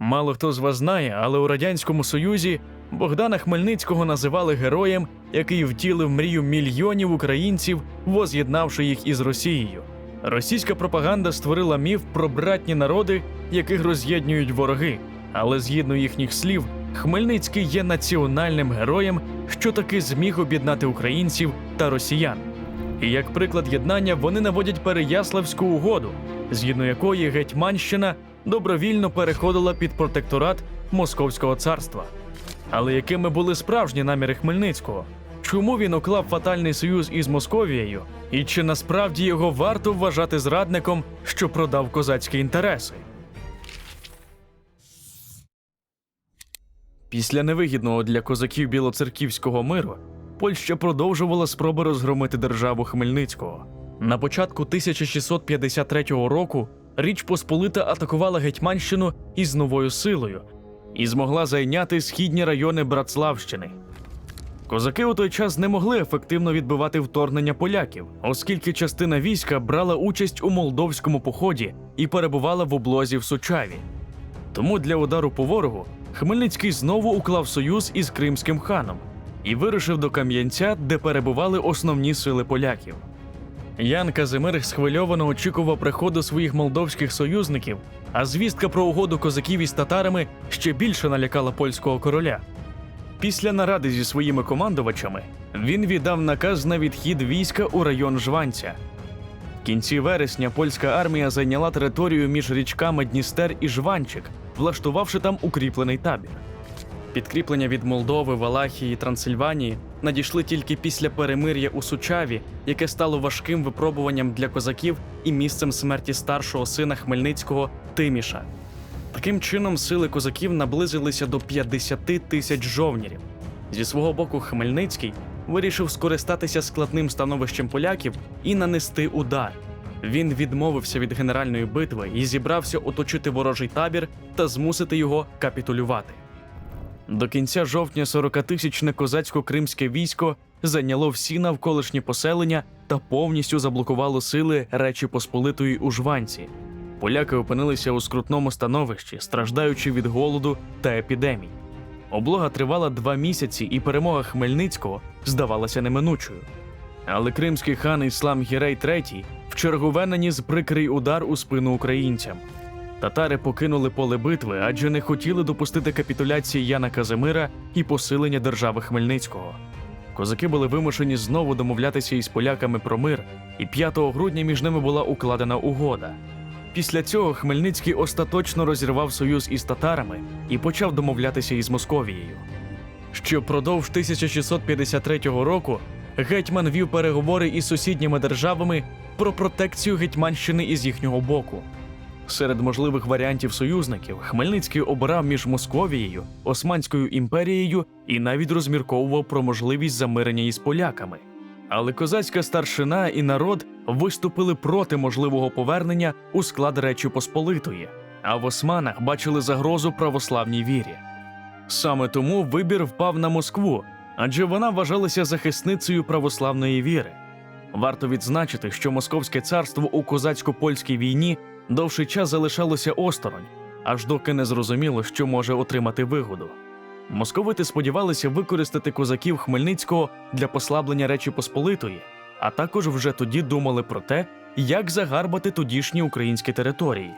Мало хто з вас знає, але у Радянському Союзі Богдана Хмельницького називали героєм, який втілив мрію мільйонів українців, воз'єднавши їх із Росією. Російська пропаганда створила міф про братні народи, яких роз'єднують вороги. Але згідно їхніх слів, Хмельницький є національним героєм, що таки зміг об'єднати українців та росіян. І як приклад єднання вони наводять Переяславську угоду, згідно якої Гетьманщина добровільно переходила під протекторат Московського царства. Але якими були справжні наміри Хмельницького? Чому він уклав фатальний союз із Московією? І чи насправді його варто вважати зрадником, що продав козацькі інтереси? Після невигідного для козаків білоцерківського миру Польща продовжувала спроби розгромити державу Хмельницького. На початку 1653 року Річ Посполита атакувала Гетьманщину із новою силою і змогла зайняти східні райони Братславщини. Козаки у той час не могли ефективно відбивати вторгнення поляків, оскільки частина війська брала участь у молдовському поході і перебувала в облозі в Сучаві. Тому для удару по ворогу Хмельницький знову уклав союз із кримським ханом і вирушив до Кам'янця, де перебували основні сили поляків. Ян Казимир схвильовано очікував приходу своїх молдовських союзників, а звістка про угоду козаків із татарами ще більше налякала польського короля. Після наради зі своїми командувачами він віддав наказ на відхід війська у район Жванця. В кінці вересня польська армія зайняла територію між річками Дністер і Жванчик, влаштувавши там укріплений табір. Підкріплення від Молдови, Валахії, Трансильванії надійшли тільки після перемир'я у Сучаві, яке стало важким випробуванням для козаків і місцем смерті старшого сина Хмельницького Тиміша. Таким чином, сили козаків наблизилися до 50 тисяч жовнірів. Зі свого боку, Хмельницький вирішив скористатися складним становищем поляків і нанести удар. Він відмовився від генеральної битви і зібрався оточити ворожий табір та змусити його капітулювати. До кінця жовтня 40-тисячне козацько-кримське військо зайняло всі навколишні поселення та повністю заблокувало сили Речі Посполитої у Жванці. Поляки опинилися у скрутному становищі, страждаючи від голоду та епідемій. Облога тривала два місяці, і перемога Хмельницького здавалася неминучою. Але кримський хан Іслам Гірей III вчергове наніс прикрий удар у спину українцям. Татари покинули поле битви, адже не хотіли допустити капітуляції Яна Казимира і посилення держави Хмельницького. Козаки були вимушені знову домовлятися із поляками про мир, і 5 грудня між ними була укладена угода. Після цього Хмельницький остаточно розірвав союз із татарами і почав домовлятися із Московією. Що впродовж 1653 року гетьман вів переговори із сусідніми державами про протекцію Гетьманщини із їхнього боку. Серед можливих варіантів союзників Хмельницький обирав між Московією, Османською імперією і навіть розмірковував про можливість замирення із поляками. Але козацька старшина і народ виступили проти можливого повернення у склад Речі Посполитої, а в османах бачили загрозу православній вірі. Саме тому вибір впав на Москву, адже вона вважалася захисницею православної віри. Варто відзначити, що Московське царство у козацько-польській війні довший час залишалося осторонь, аж доки не зрозуміло, що може отримати вигоду. Московити сподівалися використати козаків Хмельницького для послаблення Речі Посполитої, а також вже тоді думали про те, як загарбати тодішні українські території.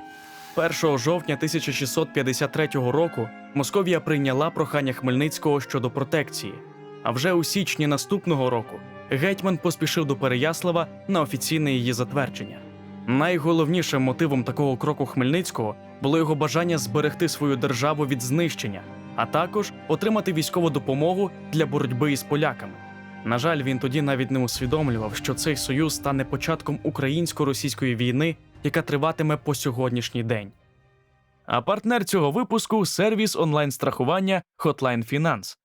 1 жовтня 1653 року Московія прийняла прохання Хмельницького щодо протекції. А вже у січні наступного року гетьман поспішив до Переяслава на офіційне її затвердження. Найголовнішим мотивом такого кроку Хмельницького було його бажання зберегти свою державу від знищення, а також отримати військову допомогу для боротьби із поляками. На жаль, він тоді навіть не усвідомлював, що цей союз стане початком українсько-російської війни, яка триватиме по сьогоднішній день. А партнер цього випуску сервіс онлайн-страхування Hotline Finance.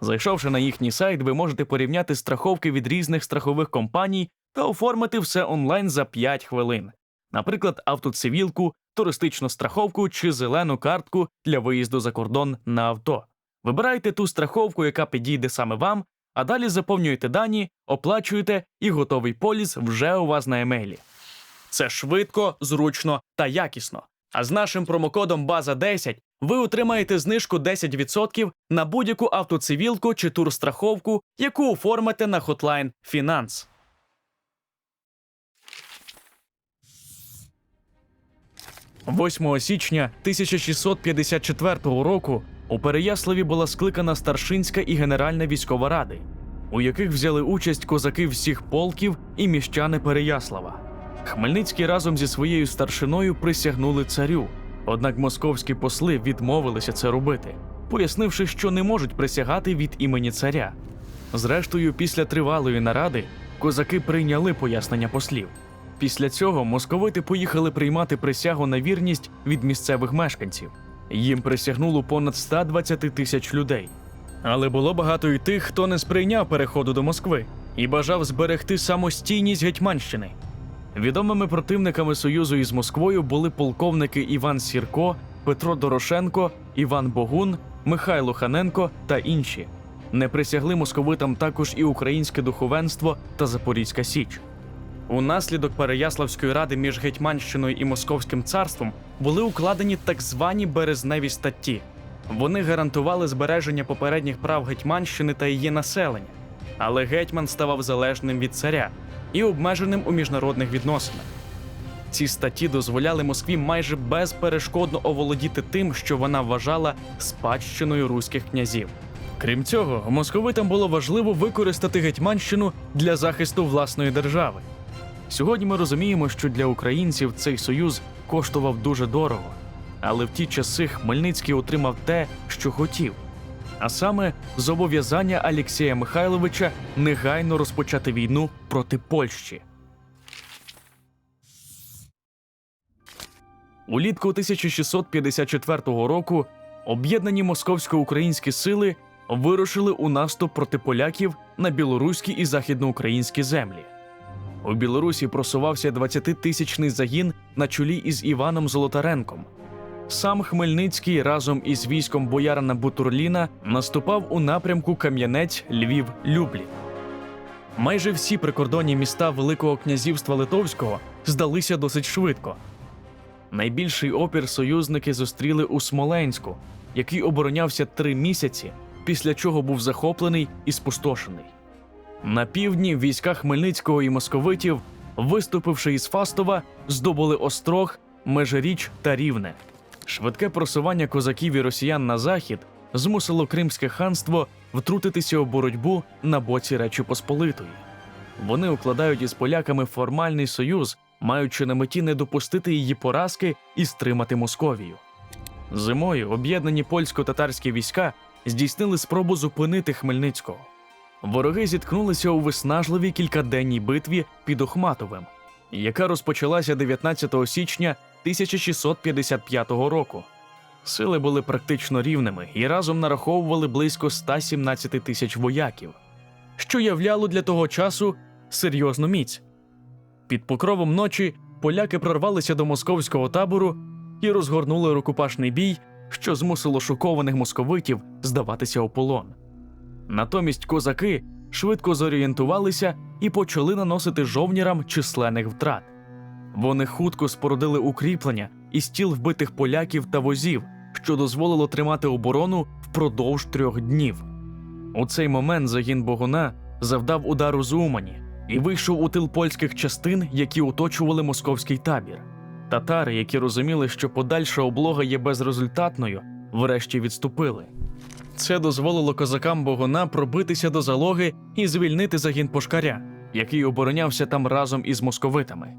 Зайшовши на їхній сайт, ви можете порівняти страховки від різних страхових компаній та оформити все онлайн за 5 хвилин. Наприклад, автоцивілку, туристичну страховку чи зелену картку для виїзду за кордон на авто. Вибирайте ту страховку, яка підійде саме вам, а далі заповнюєте дані, оплачуєте і готовий поліс вже у вас на емейлі. Це швидко, зручно та якісно. А з нашим промокодом База 10 ви отримаєте знижку 10% на будь-яку автоцивілку чи турстраховку, яку оформите на Hotline Finance. Восьмого січня 1654 року у Переяславі була скликана старшинська і генеральна військова ради, у яких взяли участь козаки всіх полків і міщани Переяслава. Хмельницький разом зі своєю старшиною присягнули царю, однак московські посли відмовилися це робити, пояснивши, що не можуть присягати від імені царя. Зрештою, після тривалої наради козаки прийняли пояснення послів. Після цього московити поїхали приймати присягу на вірність від місцевих мешканців. Їм присягнуло понад 120 тисяч людей. Але було багато і тих, хто не сприйняв переходу до Москви і бажав зберегти самостійність Гетьманщини. Відомими противниками союзу із Москвою були полковники Іван Сірко, Петро Дорошенко, Іван Богун, Михайло Ханенко та інші. Не присягли московитам також і українське духовенство та Запорізька Січ. Унаслідок Переяславської ради між Гетьманщиною і Московським царством були укладені так звані березневі статті. Вони гарантували збереження попередніх прав Гетьманщини та її населення, але гетьман ставав залежним від царя і обмеженим у міжнародних відносинах. Ці статті дозволяли Москві майже безперешкодно оволодіти тим, що вона вважала спадщиною руських князів. Крім цього, московитам було важливо використати Гетьманщину для захисту власної держави. Сьогодні ми розуміємо, що для українців цей союз коштував дуже дорого, але в ті часи Хмельницький отримав те, що хотів, а саме зобов'язання Алексія Михайловича негайно розпочати війну проти Польщі. Улітку 1654 року об'єднані московсько-українські сили вирушили у наступ проти поляків на білоруські і західноукраїнські землі. У Білорусі просувався 20-тисячний загін на чолі із Іваном Золотаренком. Сам Хмельницький разом із військом боярина Бутурліна наступав у напрямку Кам'янець, Львів, Люблін. Майже всі прикордонні міста Великого князівства Литовського здалися досить швидко. Найбільший опір союзники зустріли у Смоленську, який оборонявся три місяці, після чого був захоплений і спустошений. На півдні війська Хмельницького і московитів, виступивши із Фастова, здобули Острог, Межиріч та Рівне. Швидке просування козаків і росіян на захід змусило Кримське ханство втрутитися у боротьбу на боці Речі Посполитої. Вони укладають із поляками формальний союз, маючи на меті не допустити її поразки і стримати Московію. Зимою об'єднані польсько-татарські війська здійснили спробу зупинити Хмельницького. Вороги зіткнулися у виснажливій кількаденній битві під Охматовим, яка розпочалася 19 січня 1655 року. Сили були практично рівними і разом нараховували близько 117 тисяч вояків, що являло для того часу серйозну міць. Під покровом ночі поляки прорвалися до московського табору і розгорнули рукопашний бій, що змусило шокованих московитів здаватися у полон. Натомість козаки швидко зорієнтувалися і почали наносити жовнірам численних втрат. Вони хутко спорудили укріплення і стіл вбитих поляків та возів, що дозволило тримати оборону впродовж трьох днів. У цей момент загін Богуна завдав удару з Умані і вийшов у тил польських частин, які оточували московський табір. Татари, які розуміли, що подальша облога є безрезультатною, врешті відступили. Це дозволило козакам Богуна пробитися до залоги і звільнити загін Пошкаря, який оборонявся там разом із московитами.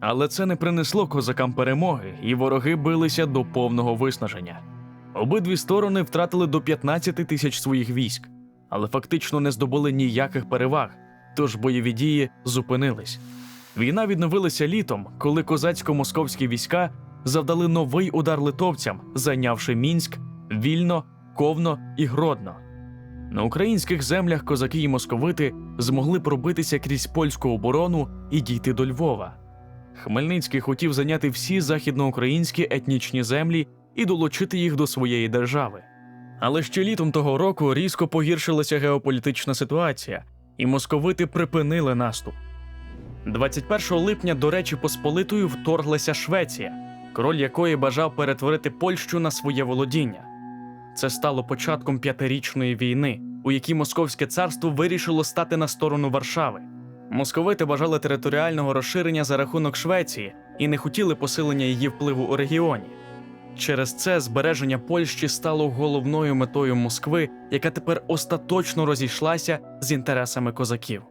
Але це не принесло козакам перемоги, і вороги билися до повного виснаження. Обидві сторони втратили до 15 тисяч своїх військ, але фактично не здобули ніяких переваг, тож бойові дії зупинились. Війна відновилася літом, коли козацько-московські війська завдали новий удар литовцям, зайнявши Мінськ, Вільно, Ковно і Гродно. На українських землях козаки і московити змогли пробитися крізь польську оборону і дійти до Львова. Хмельницький хотів зайняти всі західноукраїнські етнічні землі і долучити їх до своєї держави. Але ще літом того року різко погіршилася геополітична ситуація, і московити припинили наступ. 21 липня до Речі Посполитої вторглася Швеція, король якої бажав перетворити Польщу на своє володіння. Це стало початком п'ятирічної війни, у якій Московське царство вирішило стати на сторону Варшави. Московити бажали територіального розширення за рахунок Швеції і не хотіли посилення її впливу у регіоні. Через це збереження Польщі стало головною метою Москви, яка тепер остаточно розійшлася з інтересами козаків.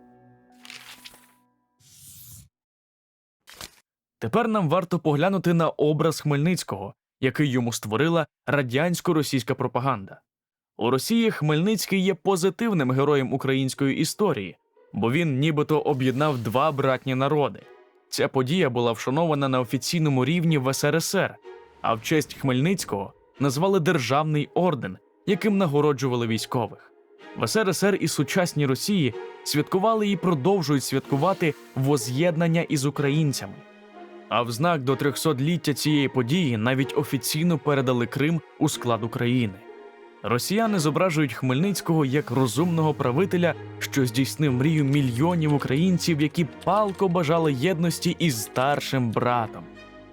Тепер нам варто поглянути на образ Хмельницького, який йому створила радянсько-російська пропаганда. У Росії Хмельницький є позитивним героєм української історії, бо він нібито об'єднав два братні народи. Ця подія була вшанована на офіційному рівні в СРСР, а в честь Хмельницького назвали Державний орден, яким нагороджували військових. В СРСР і сучасній Росії святкували і продовжують святкувати воз'єднання із українцями. А в знак до 300-ліття цієї події навіть офіційно передали Крим у склад України. Росіяни зображують Хмельницького як розумного правителя, що здійснив мрію мільйонів українців, які палко бажали єдності із старшим братом.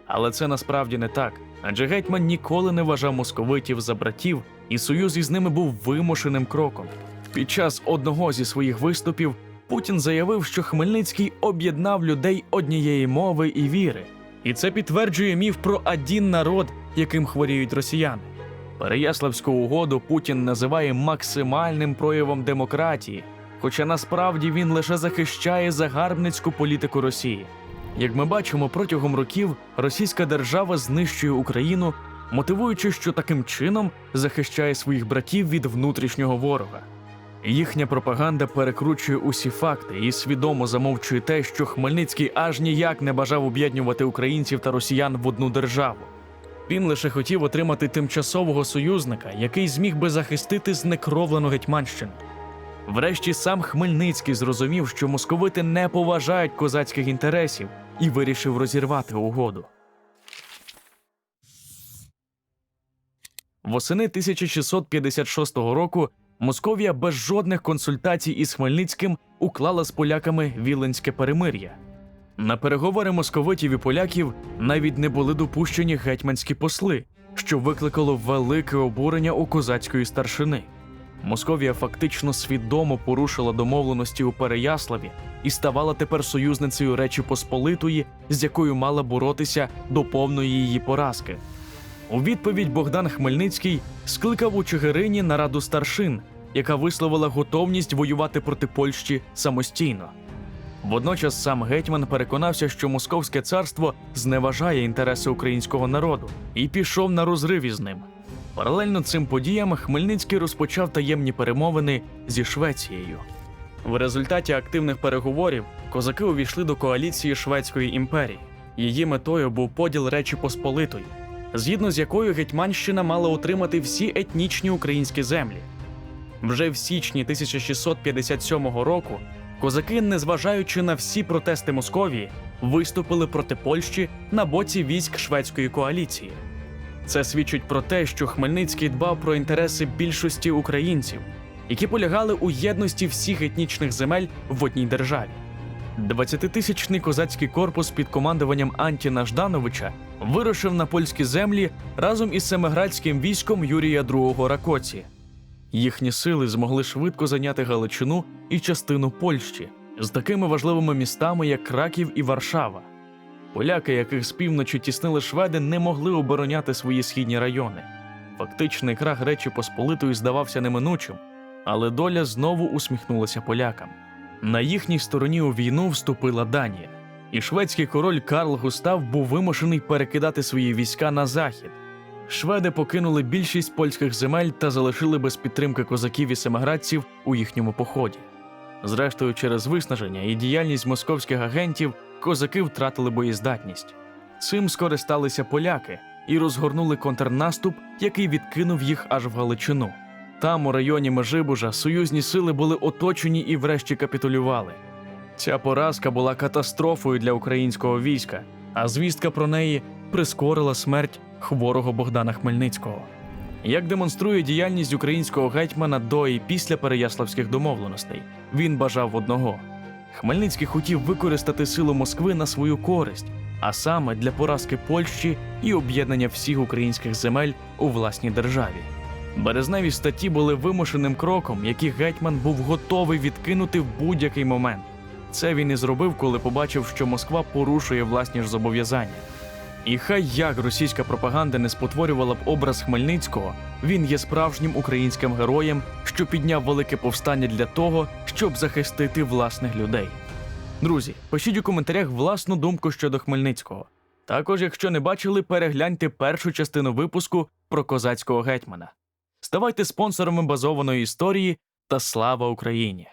Але це насправді не так, адже гетьман ніколи не вважав московитів за братів, і союз із ними був вимушеним кроком. Під час одного зі своїх виступів Путін заявив, що Хмельницький об'єднав людей однієї мови і віри, і це підтверджує міф про один народ, яким хворіють росіяни. Переяславську угоду Путін називає максимальним проявом демократії, хоча насправді він лише захищає загарбницьку політику Росії. Як ми бачимо, протягом років російська держава знищує Україну, мотивуючи, що таким чином захищає своїх братів від внутрішнього ворога. Їхня пропаганда перекручує усі факти і свідомо замовчує те, що Хмельницький аж ніяк не бажав об'єднувати українців та росіян в одну державу. Він лише хотів отримати тимчасового союзника, який зміг би захистити знекровлену Гетьманщину. Врешті сам Хмельницький зрозумів, що московити не поважають козацьких інтересів і вирішив розірвати угоду. Восени 1656 року Московія без жодних консультацій із Хмельницьким уклала з поляками Віленське перемир'я. На переговори московитів і поляків навіть не були допущені гетьманські посли, що викликало велике обурення у козацької старшини. Московія фактично свідомо порушила домовленості у Переяславі і ставала тепер союзницею Речі Посполитої, з якою мала боротися до повної її поразки. У відповідь Богдан Хмельницький скликав у Чигирині нараду старшин, яка висловила готовність воювати проти Польщі самостійно. Водночас сам гетьман переконався, що Московське царство зневажає інтереси українського народу і пішов на розрив із ним. Паралельно цим подіям Хмельницький розпочав таємні перемовини зі Швецією. В результаті активних переговорів козаки увійшли до коаліції Шведської імперії. Її метою був поділ Речі Посполитої, згідно з якою Гетьманщина мала отримати всі етнічні українські землі. Вже в січні 1657 року козаки, незважаючи на всі протести Московії, виступили проти Польщі на боці військ шведської коаліції. Це свідчить про те, що Хмельницький дбав про інтереси більшості українців, які полягали у єдності всіх етнічних земель в одній державі. 20-тисячний козацький корпус під командуванням Антіна Ждановича вирушив на польські землі разом із семиградським військом Юрія II Ракоці. Їхні сили змогли швидко зайняти Галичину і частину Польщі з такими важливими містами, як Краків і Варшава. Поляки, яких з півночі тіснили шведи, не могли обороняти свої східні райони. Фактичний крах Речі Посполитої здавався неминучим, але доля знову усміхнулася полякам. На їхній стороні у війну вступила Данія, і шведський король Карл Густав був вимушений перекидати свої війська на захід. Шведи покинули більшість польських земель та залишили без підтримки козаків і семиградців у їхньому поході. Зрештою, через виснаження і діяльність московських агентів козаки втратили боєздатність. Цим скористалися поляки і розгорнули контрнаступ, який відкинув їх аж в Галичину. Там, у районі Межибужа, союзні сили були оточені і врешті капітулювали. Ця поразка була катастрофою для українського війська, а звістка про неї прискорила смерть хворого Богдана Хмельницького. Як демонструє діяльність українського гетьмана до і після переяславських домовленостей, він бажав одного. Хмельницький хотів використати силу Москви на свою користь, а саме для поразки Польщі і об'єднання всіх українських земель у власній державі. Березневі статті були вимушеним кроком, який гетьман був готовий відкинути в будь-який момент. Це він і зробив, коли побачив, що Москва порушує власні ж зобов'язання. І хай як російська пропаганда не спотворювала б образ Хмельницького, він є справжнім українським героєм, що підняв велике повстання для того, щоб захистити власних людей. Друзі, пишіть у коментарях власну думку щодо Хмельницького. Також, якщо не бачили, перегляньте першу частину випуску про козацького гетьмана. Ставайте спонсорами базованої історії та слава Україні!